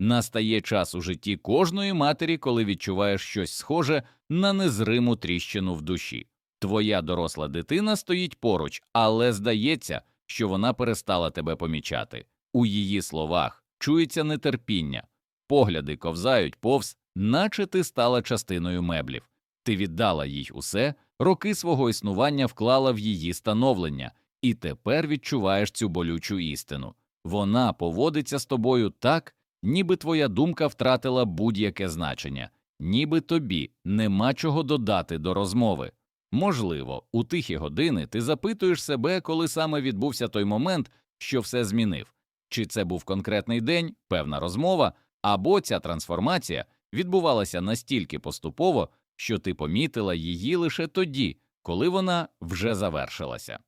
Настає час у житті кожної матері, коли відчуваєш щось схоже на незриму тріщину в душі. Твоя доросла дитина стоїть поруч, але здається, що вона перестала тебе помічати. У її словах чується нетерпіння, погляди ковзають повз, наче ти стала частиною меблів. Ти віддала їй усе, роки свого існування вклала в її становлення, і тепер відчуваєш цю болючу істину. Вона поводиться з тобою так, ніби твоя думка втратила будь-яке значення, ніби тобі нема чого додати до розмови. Можливо, у тихі години ти запитуєш себе, коли саме відбувся той момент, що все змінив, чи це був конкретний день, певна розмова, або ця трансформація відбувалася настільки поступово, що ти помітила її лише тоді, коли вона вже завершилася.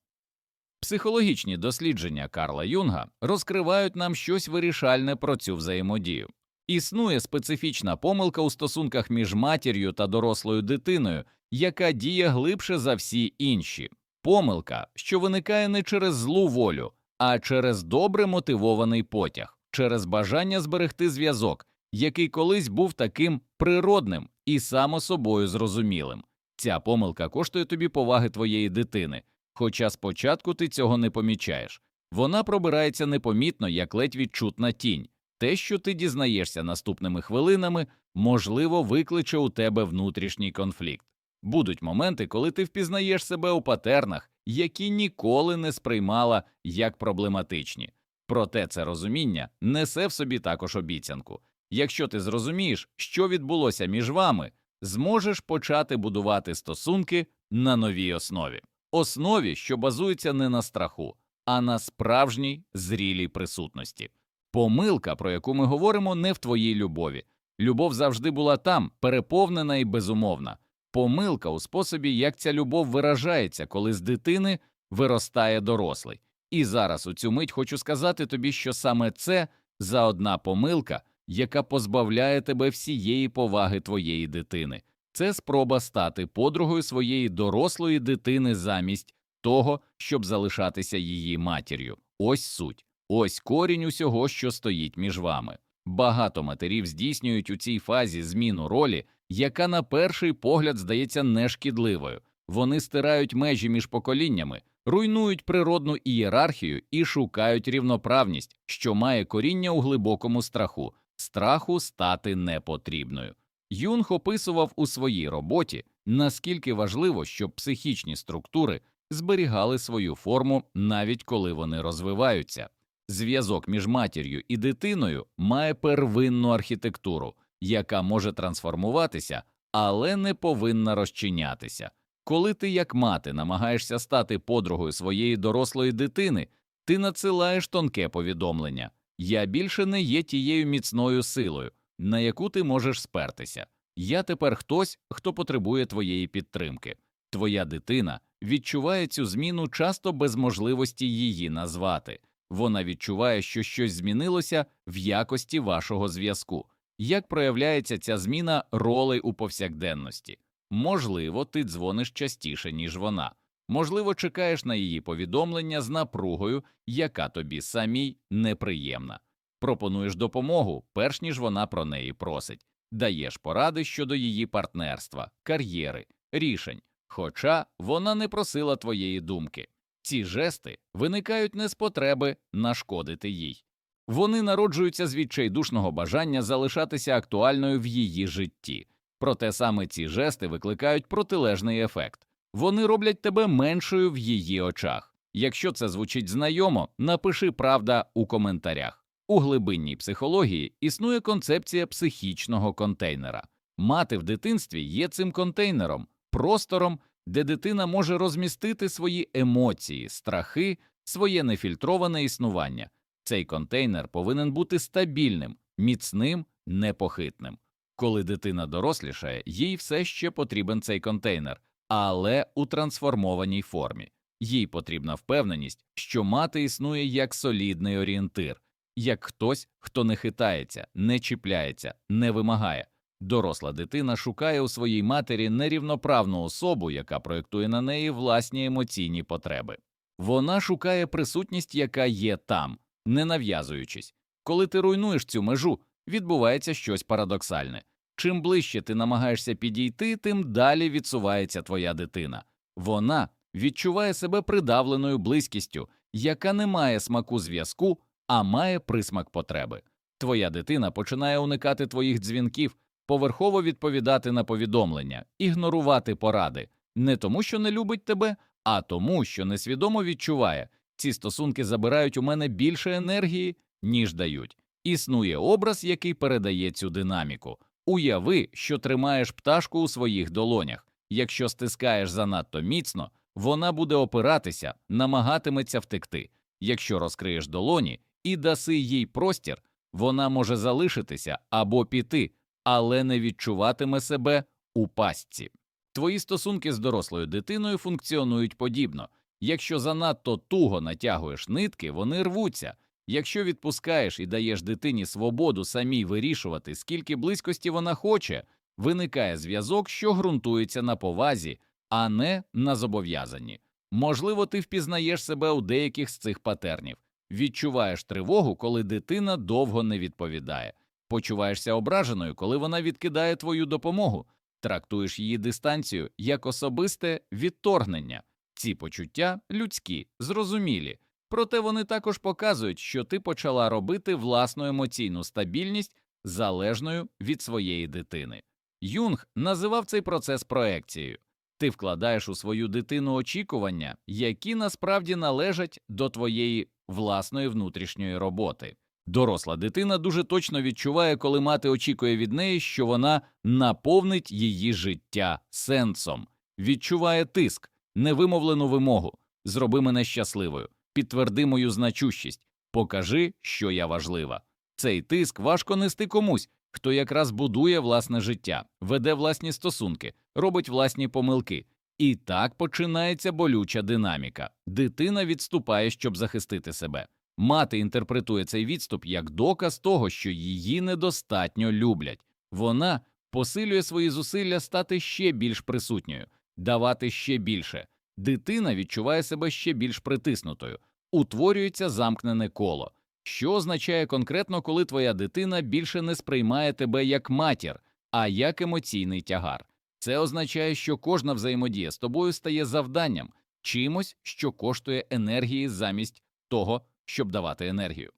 Психологічні дослідження Карла Юнга розкривають нам щось вирішальне про цю взаємодію. Існує специфічна помилка у стосунках між матір'ю та дорослою дитиною, яка діє глибше за всі інші. Помилка, що виникає не через злу волю, а через добре мотивований потяг, через бажання зберегти зв'язок, який колись був таким природним і само собою зрозумілим. Ця помилка коштує тобі поваги твоєї дитини, хоча спочатку ти цього не помічаєш. Вона пробирається непомітно, як ледь відчутна тінь. Те, що ти дізнаєшся наступними хвилинами, можливо, викличе у тебе внутрішній конфлікт. Будуть моменти, коли ти впізнаєш себе у патернах, які ніколи не сприймала як проблематичні. Проте це розуміння несе в собі також обіцянку. Якщо ти зрозумієш, що відбулося між вами, зможеш почати будувати стосунки на новій основі, основі, що базується не на страху, а на справжній зрілій присутності. Помилка, про яку ми говоримо, не в твоїй любові. Любов завжди була там, переповнена і безумовна. Помилка у способі, як ця любов виражається, коли з дитини виростає дорослий. І зараз у цю мить хочу сказати тобі, що саме це за одна помилка, яка позбавляє тебе всієї поваги твоєї дитини. Це спроба стати подругою своєї дорослої дитини замість того, щоб залишатися її матір'ю. Ось суть, ось корінь усього, що стоїть між вами. Багато матерів здійснюють у цій фазі зміну ролі, яка на перший погляд здається нешкідливою. Вони стирають межі між поколіннями, руйнують природну ієрархію і шукають рівноправність, що має коріння у глибокому страху, страху стати непотрібною. Юнг описував у своїй роботі, наскільки важливо, щоб психічні структури зберігали свою форму навіть коли вони розвиваються. Зв'язок між матір'ю і дитиною має первинну архітектуру, яка може трансформуватися, але не повинна розчинятися. Коли ти, як мати, намагаєшся стати подругою своєї дорослої дитини, ти надсилаєш тонке повідомлення Я більше не є тією міцною силою, на яку ти можеш спертися. Я тепер хтось, хто потребує твоєї підтримки. Твоя дитина відчуває цю зміну часто без можливості її назвати. Вона відчуває, що щось змінилося в якості вашого зв'язку. Як проявляється ця зміна ролей у повсякденності? Можливо, ти дзвониш частіше, ніж вона, можливо, чекаєш на її повідомлення з напругою, яка тобі самій неприємна. Пропонуєш допомогу, перш ніж вона про неї просить, даєш поради щодо її партнерства, кар'єри, рішень, хоча вона не просила твоєї думки. Ці жести виникають не з потреби нашкодити їй. Вони народжуються з відчайдушного бажання залишатися актуальною в її житті. Проте саме ці жести викликають протилежний ефект вони роблять тебе меншою в її очах. Якщо це звучить знайомо, напиши правда у коментарях. У глибинній психології існує концепція психічного контейнера. Мати в дитинстві є цим контейнером, простором, де дитина може розмістити свої емоції, страхи, своє нефільтроване існування. Цей контейнер повинен бути стабільним, міцним, непохитним. Коли дитина дорослішає, їй все ще потрібен цей контейнер, але у трансформованій формі. Їй потрібна впевненість, що мати існує як солідний орієнтир, як хтось, хто не хитається, не чіпляється, не вимагає. Доросла дитина шукає у своїй матері нерівноправну особу, яка проєктує на неї власні емоційні потреби. Вона шукає присутність, яка є там, не нав'язуючись. Коли ти руйнуєш цю межу, відбувається щось парадоксальне. Чим ближче ти намагаєшся підійти, тим далі відсувається твоя дитина. Вона відчуває себе придавленою близькістю, яка не має смаку зв'язку, а має присмак потреби. Твоя дитина починає уникати твоїх дзвінків, поверхово відповідати на повідомлення, ігнорувати поради, не тому, що не любить тебе, а тому, що несвідомо відчуває, ці стосунки забирають у мене більше енергії, ніж дають. Існує образ, який передає цю динаміку. Уяви, що тримаєш пташку у своїх долонях. Якщо стискаєш занадто міцно, вона буде опиратися, намагатиметься втекти. Якщо розкриєш долоні і даси їй простір, вона може залишитися або піти, але не відчуватиме себе у пастці. Твої стосунки з дорослою дитиною функціонують подібно. Якщо занадто туго натягуєш нитки, вони рвуться. Якщо відпускаєш і даєш дитині свободу самій вирішувати, скільки близькості вона хоче, виникає зв'язок, що ґрунтується на повазі, а не на зобов'язанні. Можливо, ти впізнаєш себе у деяких з цих патернів, відчуваєш тривогу, коли дитина довго не відповідає, почуваєшся ображеною, коли вона відкидає твою допомогу, трактуєш її дистанцію як особисте відторгнення. Ці почуття людські, зрозумілі, проте вони також показують, що ти почала робити власну емоційну стабільність залежною від своєї дитини. Юнг називав цей процес проекцією. Ти вкладаєш у свою дитину очікування, які насправді належать до твоєї власної внутрішньої роботи. Доросла дитина дуже точно відчуває, коли мати очікує від неї, що вона наповнить її життя сенсом, відчуває тиск, невимовлену вимогу зроби мене щасливою, підтверди мою значущість, покажи, що я важлива. Цей тиск важко нести комусь, хто якраз будує власне життя, веде власні стосунки, робить власні помилки. І так починається болюча динаміка. Дитина відступає, щоб захистити себе. Мати інтерпретує цей відступ як доказ того, що її недостатньо люблять. Вона посилює свої зусилля стати ще більш присутньою, давати ще більше. Дитина відчуває себе ще більш притиснутою, утворюється замкнене коло. Що означає конкретно, коли твоя дитина більше не сприймає тебе як матір, а як емоційний тягар? Це означає, що кожна взаємодія з тобою стає завданням, чимось, що коштує енергії замість того, щоб давати енергію.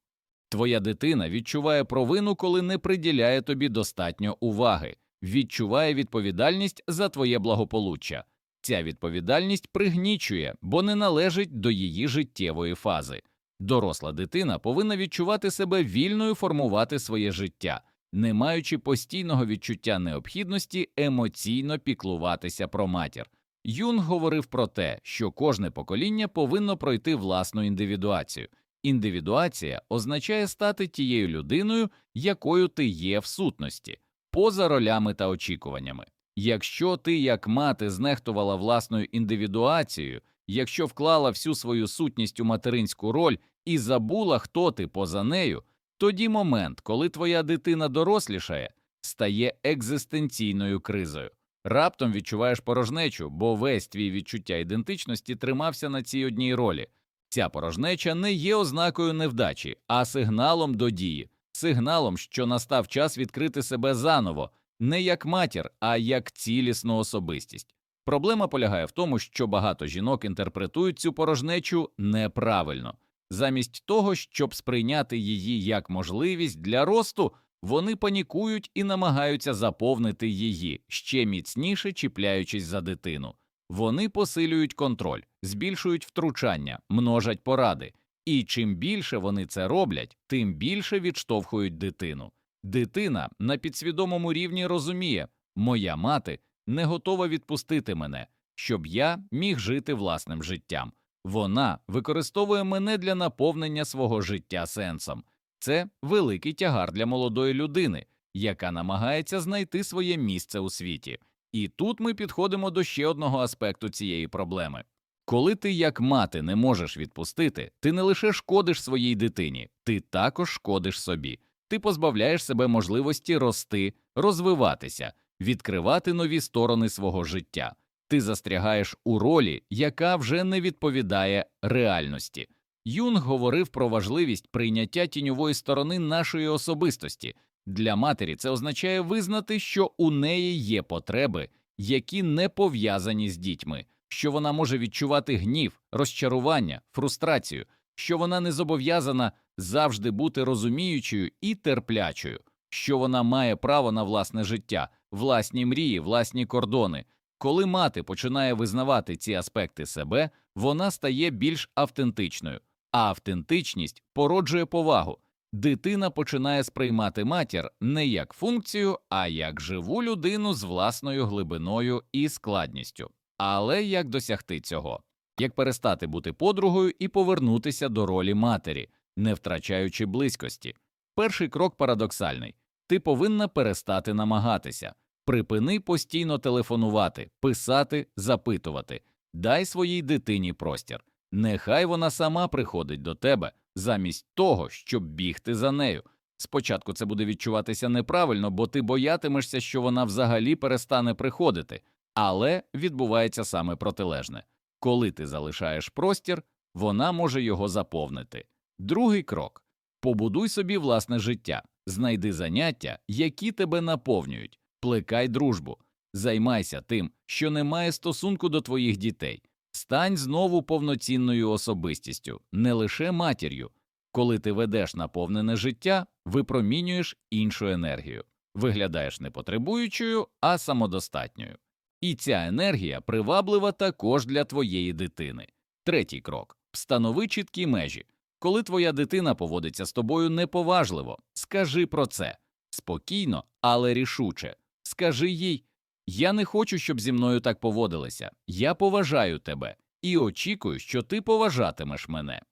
Твоя дитина відчуває провину, коли не приділяє тобі достатньо уваги, відчуває відповідальність за твоє благополуччя. Ця відповідальність пригнічує, бо не належить до її життєвої фази. Доросла дитина повинна відчувати себе вільною формувати своє життя, не маючи постійного відчуття необхідності емоційно піклуватися про матір. Юнг говорив про те, що кожне покоління повинно пройти власну індивідуацію. Індивідуація означає стати тією людиною, якою ти є в сутності, поза ролями та очікуваннями. Якщо ти, як мати, знехтувала власною індивідуацією, якщо вклала всю свою сутність у материнську роль і забула, хто ти поза нею, тоді момент, коли твоя дитина дорослішає, стає екзистенційною кризою. Раптом відчуваєш порожнечу, бо весь твій відчуття ідентичності тримався на цій одній ролі. Ця порожнеча не є ознакою невдачі, а сигналом до дії, сигналом, що настав час відкрити себе заново, не як матір, а як цілісну особистість. Проблема полягає в тому, що багато жінок інтерпретують цю порожнечу неправильно. Замість того, щоб сприйняти її як можливість для росту, вони панікують і намагаються заповнити її, ще міцніше чіпляючись за дитину. Вони посилюють контроль, збільшують втручання, множать поради, і чим більше вони це роблять, тим більше відштовхують дитину. Дитина на підсвідомому рівні розуміє, моя мати не готова відпустити мене, щоб я міг жити власним життям. Вона використовує мене для наповнення свого життя сенсом. Це великий тягар для молодої людини, яка намагається знайти своє місце у світі. І тут ми підходимо до ще одного аспекту цієї проблеми. Коли ти, як мати, не можеш відпустити, ти не лише шкодиш своїй дитині, ти також шкодиш собі. Ти позбавляєш себе можливості рости, розвиватися, відкривати нові сторони свого життя. Ти застрягаєш у ролі, яка вже не відповідає реальності. Юнг говорив про важливість прийняття тіньової сторони нашої особистості, Для матері це означає визнати, що у неї є потреби, які не пов'язані з дітьми, що вона може відчувати гнів, розчарування, фрустрацію, що вона не зобов'язана завжди бути розуміючою і терплячою, що вона має право на власне життя, власні мрії, власні кордони. Коли мати починає визнавати ці аспекти себе, вона стає більш автентичною, а автентичність породжує повагу. Дитина починає сприймати матір не як функцію, а як живу людину з власною глибиною і складністю. Але як досягти цього? Як перестати бути подругою і повернутися до ролі матері, не втрачаючи близькості? Перший крок парадоксальний ти повинна перестати намагатися. Припини постійно телефонувати, писати, запитувати, дай своїй дитині простір. Нехай вона сама приходить до тебе, замість того, щоб бігти за нею. Спочатку це буде відчуватися неправильно, бо ти боятимешся, що вона взагалі перестане приходити, але відбувається саме протилежне. Коли ти залишаєш простір, вона може його заповнити. Другий крок побудуй собі власне життя, знайди заняття, які тебе наповнюють, плекай дружбу, займайся тим, що не має стосунку до твоїх дітей. Стань знову повноцінною особистістю, не лише матір'ю. Коли ти ведеш наповнене життя, випромінюєш іншу енергію, виглядаєш не потребуючою, а самодостатньою. І ця енергія приваблива також для твоєї дитини. Третій крок встанови чіткі межі. Коли твоя дитина поводиться з тобою неповажливо, скажи про це спокійно, але рішуче. Скажи їй я не хочу, щоб зі мною так поводилися. Я поважаю тебе і очікую, що ти поважатимеш мене.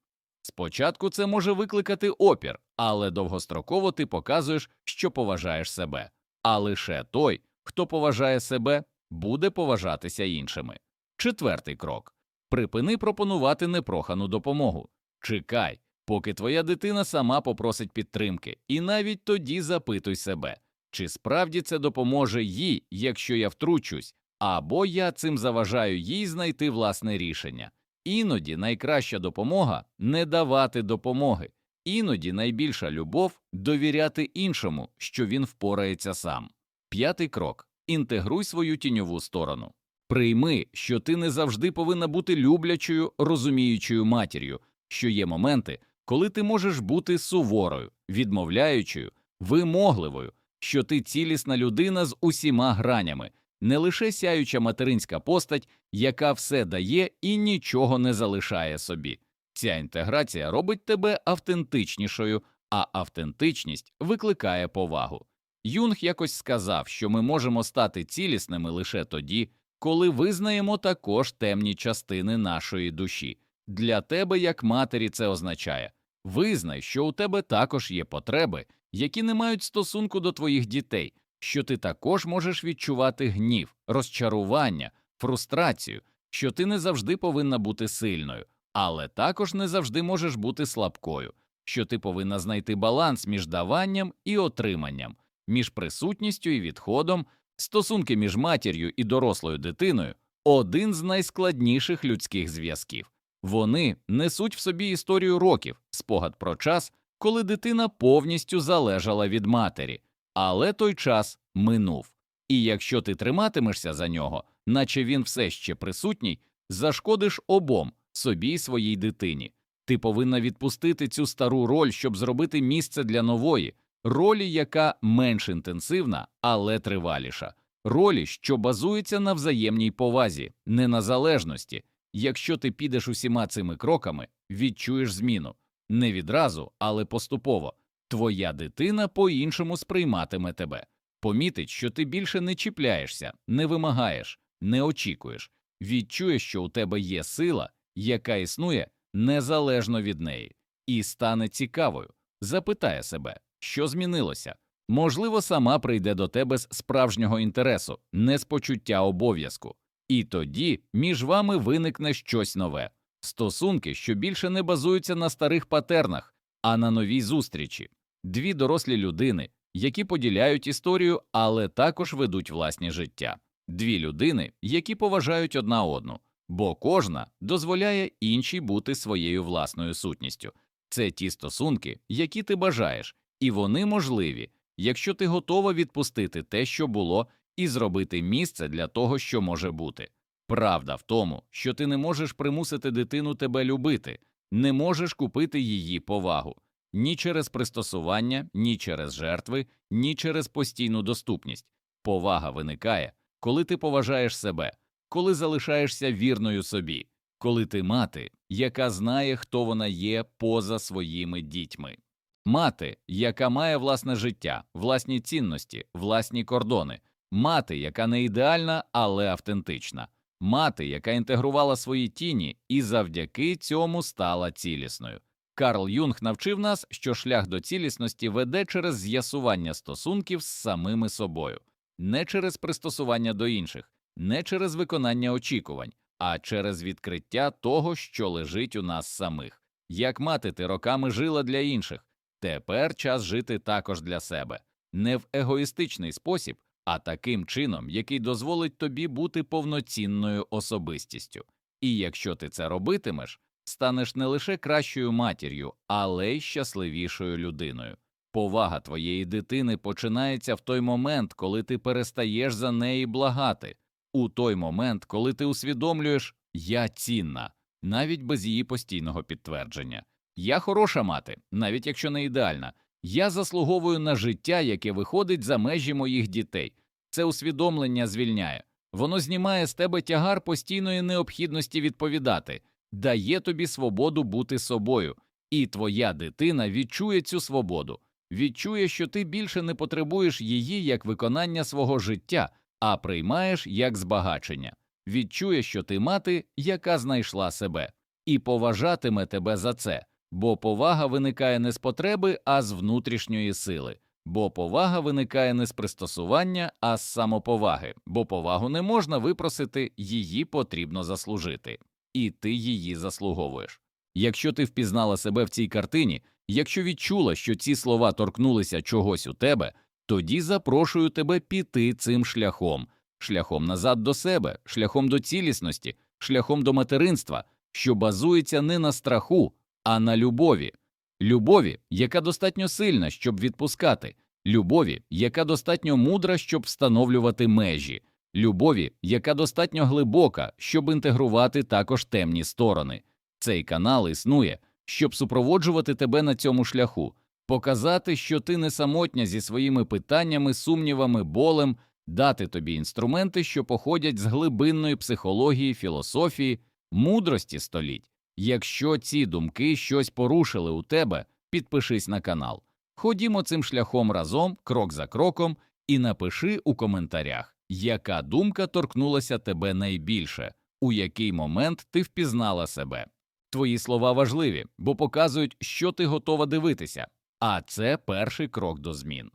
Спочатку це може викликати опір, але довгостроково ти показуєш, що поважаєш себе. А лише той, хто поважає себе, буде поважатися іншими. Четвертий крок припини пропонувати непрохану допомогу. Чекай, поки твоя дитина сама попросить підтримки, і навіть тоді запитуй себе. Чи справді це допоможе їй, якщо я втручусь, або я цим заважаю їй знайти власне рішення? Іноді найкраща допомога не давати допомоги, іноді найбільша любов довіряти іншому, що він впорається сам. П'ятий крок інтегруй свою тіньову сторону. Прийми, що ти не завжди повинна бути люблячою, розуміючою матір'ю, що є моменти, коли ти можеш бути суворою, відмовляючою, вимогливою що ти цілісна людина з усіма гранями, не лише сяюча материнська постать, яка все дає і нічого не залишає собі. Ця інтеграція робить тебе автентичнішою, а автентичність викликає повагу. Юнг якось сказав, що ми можемо стати цілісними лише тоді, коли визнаємо також темні частини нашої душі. Для тебе, як матері, це означає визнай, що у тебе також є потреби, які не мають стосунку до твоїх дітей, що ти також можеш відчувати гнів, розчарування, фрустрацію, що ти не завжди повинна бути сильною, але також не завжди можеш бути слабкою, що ти повинна знайти баланс між даванням і отриманням, між присутністю і відходом, стосунки між матір'ю і дорослою дитиною один з найскладніших людських зв'язків. Вони несуть в собі історію років, спогад про час, коли дитина повністю залежала від матері, але той час минув. І якщо ти триматимешся за нього, наче він все ще присутній, зашкодиш обом собі й своїй дитині. Ти повинна відпустити цю стару роль, щоб зробити місце для нової, ролі, яка менш інтенсивна, але триваліша, ролі, що базується на взаємній повазі, не на залежності. Якщо ти підеш усіма цими кроками, відчуєш зміну не відразу, але поступово. Твоя дитина по іншому сприйматиме тебе, помітить, що ти більше не чіпляєшся, не вимагаєш, не очікуєш, відчує, що у тебе є сила, яка існує незалежно від неї, і стане цікавою, запитає себе, що змінилося. Можливо, сама прийде до тебе з справжнього інтересу, не з почуття обов'язку, і тоді між вами виникне щось нове стосунки, що більше не базуються на старих патернах, а на новій зустрічі, дві дорослі людини, які поділяють історію, але також ведуть власні життя, дві людини, які поважають одна одну, бо кожна дозволяє іншій бути своєю власною сутністю. Це ті стосунки, які ти бажаєш, і вони можливі, якщо ти готова відпустити те, що було, і зробити місце для того, що може бути. Правда в тому, що ти не можеш примусити дитину тебе любити, не можеш купити її повагу ні через пристосування, ні через жертви, ні через постійну доступність. Повага виникає, коли ти поважаєш себе, коли залишаєшся вірною собі, коли ти мати, яка знає, хто вона є поза своїми дітьми. Мати, яка має власне життя, власні цінності, власні кордони, мати, яка не ідеальна, але автентична, мати, яка інтегрувала свої тіні і завдяки цьому стала цілісною. Карл Юнг навчив нас, що шлях до цілісності веде через з'ясування стосунків з самими собою, не через пристосування до інших, не через виконання очікувань, а через відкриття того, що лежить у нас самих. Як мати ти роками жила для інших, тепер час жити також для себе, не в егоїстичний спосіб, а таким чином, який дозволить тобі бути повноцінною особистістю. І якщо ти це робитимеш, станеш не лише кращою матір'ю, але й щасливішою людиною. Повага твоєї дитини починається в той момент, коли ти перестаєш за неї благати, у той момент, коли ти усвідомлюєш я цінна, навіть без її постійного підтвердження. Я хороша мати, навіть якщо не ідеальна. Я заслуговую на життя, яке виходить за межі моїх дітей. Це усвідомлення звільняє. Воно знімає з тебе тягар постійної необхідності відповідати, дає тобі свободу бути собою, і твоя дитина відчує цю свободу, відчує, що ти більше не потребуєш її як виконання свого життя, а приймаєш як збагачення, відчує, що ти мати, яка знайшла себе, і поважатиме тебе за це, бо повага виникає не з потреби, а з внутрішньої сили. Бо повага виникає не з пристосування, а з самоповаги, бо повагу не можна випросити, її потрібно заслужити, і ти її заслуговуєш. Якщо ти впізнала себе в цій картині, якщо відчула, що ці слова торкнулися чогось у тебе, тоді запрошую тебе піти цим шляхом, шляхом назад до себе, шляхом до цілісності, шляхом до материнства, що базується не на страху, а на любові. Любові, яка достатньо сильна, щоб відпускати, любові, яка достатньо мудра, щоб встановлювати межі, любові, яка достатньо глибока, щоб інтегрувати також темні сторони. Цей канал існує, щоб супроводжувати тебе на цьому шляху, показати, що ти не самотня зі своїми питаннями, сумнівами, болем, дати тобі інструменти, що походять з глибинної психології, філософії, мудрості століть. Якщо ці думки щось порушили у тебе, підпишись на канал. Ходімо цим шляхом разом, крок за кроком, і напиши у коментарях, яка думка торкнулася тебе найбільше, у який момент ти впізнала себе. Твої слова важливі, бо показують, що ти готова дивитися, а це перший крок до змін.